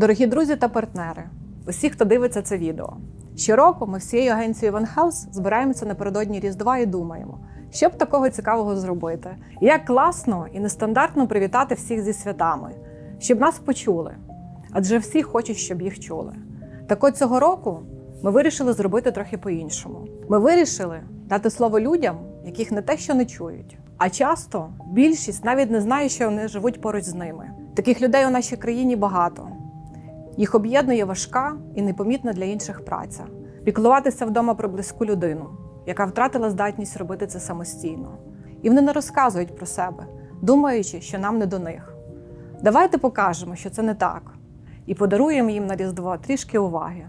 Дорогі друзі та партнери, усі, хто дивиться це відео. Щороку ми всією агенцією One Health збираємося напередодні Різдва і думаємо, що б такого цікавого зробити. Як класно і нестандартно привітати всіх зі святами, щоб нас почули. Адже всі хочуть, щоб їх чули. Так от цього року ми вирішили зробити трохи по-іншому. Ми вирішили дати слово людям, яких не те, що не чують. А часто більшість навіть не знає, що вони живуть поруч з ними. Таких людей у нашій країні багато. Їх об'єднує важка і непомітна для інших праця. Піклуватися вдома про близьку людину, яка втратила здатність робити це самостійно. І вони не розказують про себе, думаючи, що нам не до них. Давайте покажемо, що це не так, і подаруємо їм на Різдво трішки уваги.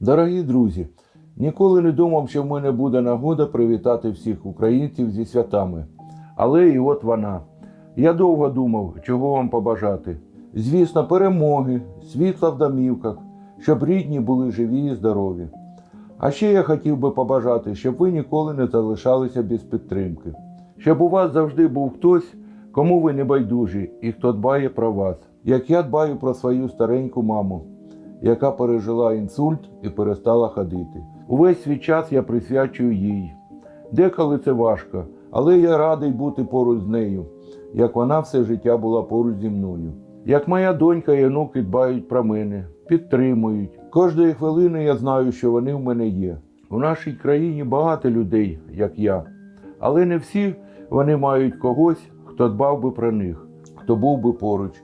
Дорогі друзі, ніколи не думав, що в мене буде нагода привітати всіх українців зі святами. Але і от вона. Я довго думав, чого вам побажати. Звісно, перемоги, світла в домівках, щоб рідні були живі і здорові. А ще я хотів би побажати, щоб ви ніколи не залишалися без підтримки, щоб у вас завжди був хтось, кому ви не байдужі і хто дбає про вас, як я дбаю про свою стареньку маму яка пережила інсульт і перестала ходити. Увесь свій час я присвячую їй. Деколи це важко, але я радий бути поруч з нею, як вона все життя була поруч зі мною. Як моя донька і онуки дбають про мене, підтримують. Кожної хвилини я знаю, що вони в мене є. У нашій країні багато людей, як я, але не всі вони мають когось, хто дбав би про них, хто був би поруч.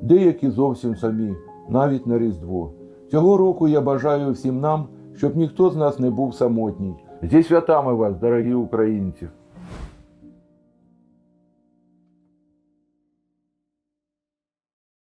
Деякі зовсім самі, навіть на Різдво. Цього року я бажаю всім нам, щоб ніхто з нас не був самотній. Зі святами вас, дорогі українці!